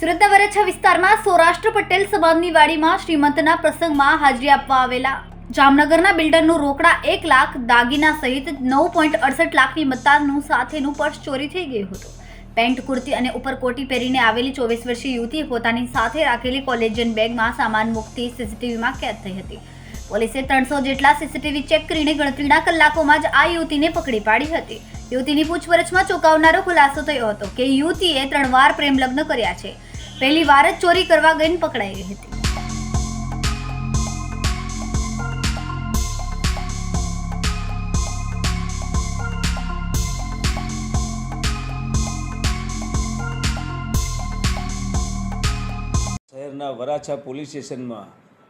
સુરતના વિસ્તારમાં સૌરાષ્ટ્ર પટેલ સમાજની વાડીમાં શ્રીમંતના પ્રસંગમાં હાજરી આપવા આવેલા. જામનગરના બિલ્ડરનું રોકડા એક લાખ, દાગીના સહિત નવ પોઈન્ટ અડસઠ લાખની મત્તાનું સાથેનું પર્સ ચોરી થઈ ગયું હતું. પેન્ટ, કુર્તી અને ઉપરકોટી પહેરીને આવેલી ચોવીસ વર્ષીય યુવતીએ પોતાની સાથે રાખેલી કોલેજિયન બેગમાં સામાન મુકતી સીસીટીવીમાં કેદ થઈ હતી. પોલીસે ત્રણસો જેટલા સીસીટીવી ચેક કરીને ગણતરીના કલાકોમાં જ આ યુવતીને પકડી પાડી હતી. યુવતીની પૂછપરછમાં ચોંકાવનારો ખુલાસો થયો હતો કે યુવતીએ ત્રણ વાર પ્રેમ લગ્ન કર્યા છે. પહેલી વાર જ ચોરી કરવા ગઈને પકડાઈ ગઈ હતી. શહેરના વરાછા પોલીસ સ્ટેશનમાં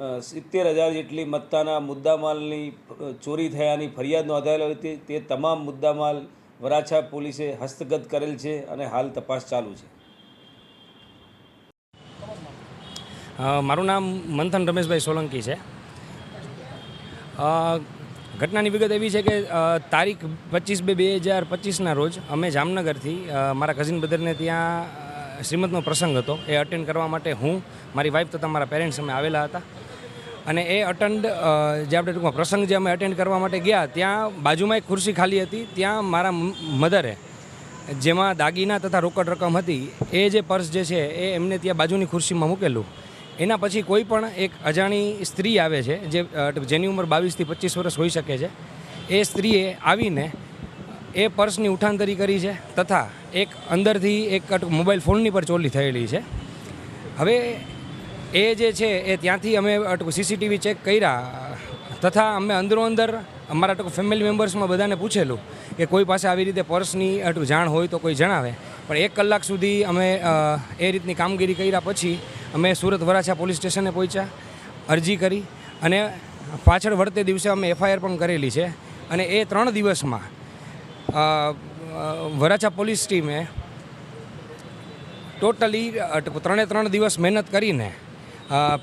સિત્તેર હજાર જેટલી મત્તાના મુદ્દામાલની ચોરી થયાની ફરિયાદ નોંધાયેલી હતી તે તમામ મુદ્દામાલ વરાછા પોલીસે હસ્તગત કરેલ છે અને હાલ તપાસ ચાલુ છે. મારું નામ મંથન રમેશભાઈ સોલંકી છે. ઘટનાની વિગત એવી છે કે તારીખ પચીસ બે બે હજાર પચીસના રોજ અમે જામનગરથી મારા કઝિન બ્રદરને ત્યાં શ્રીમદનો પ્રસંગ હતો. એ અટેન્ડ કરવા માટે હું, મારી વાઈફ તથા મારા પેરેન્ટ્સ અમે આવેલા હતા. અને એ અટેન્ડ જે આપણે ટૂંકમાં પ્રસંગ જે અમે અટેન્ડ કરવા માટે ગયા, ત્યાં બાજુમાં એક ખુરશી ખાલી હતી, ત્યાં મારા મધરે જેમાં દાગીના તથા રોકડ રકમ હતી, એ જે પર્સ જે છે, એ એમને ત્યાં બાજુની ખુરશીમાં મૂકેલું. એના પછી કોઈ પણ એક અજાણી સ્ત્રી આવે છે, જે જેની ઉંમર બાવીસથી પચીસ વર્ષ હોઈ શકે છે, એ સ્ત્રીએ આવીને એ પર્સની ઉઠાંતરી કરી છે, તથા એક અંદરથી એક મોબાઈલ ફોનની પર ચોરી થયેલી છે. હવે એ જે છે, એ ત્યાંથી અમે અટકું સીસીટીવી ચેક કર્યા. તથા અમે અંદરો અંદર અમારા ટૂંક ફેમિલી મેમ્બર્સમાં બધાને પૂછેલું કે કોઈ પાસે આવી રીતે પર્સની અટું જાણ હોય તો કોઈ જણાવે. પણ એક કલાક સુધી અમે એ રીતની કામગીરી કર્યા પછી અમે સુરત વરાછા પોલીસ સ્ટેશને પહોંચ્યા, અરજી કરી અને પાછળ વળતે દિવસે અમે એફઆઈઆર પણ કરેલી છે. અને એ ત્રણ દિવસમાં વરાછા પોલીસ ટીમે ટોટલી ત્રણે ત્રણ દિવસ મહેનત કરીને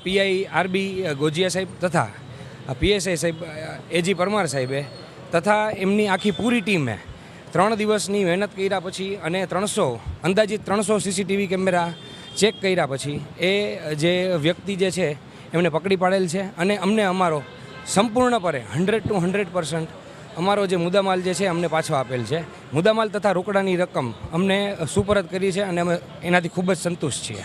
પીઆઈ આરબી ગોજિયા સાહેબ તથા પીએસઆઈ સાહેબ એજી પરમાર સાહેબે તથા એમની આખી પૂરી ટીમે ત્રણ દિવસની મહેનત કર્યા પછી અને ત્રણસો, અંદાજિત ત્રણસો સીસીટીવી કેમેરા ચેક કર્યા પછી એ જે વ્યક્તિ જે છે એમને પકડી પાડેલ છે અને અમને અમારો સંપૂર્ણપણે હંડ્રેડ ટુ હંડ્રેડ પર્સન્ટ અમારો જે મુદ્દામાલ જે છે અમને પાછો આપેલ છે. મુદ્દામાલ તથા રોકડાની રકમ અમને સુપરત કરી છે અને અમે એનાથી ખૂબ જ સંતુષ્ટ છીએ.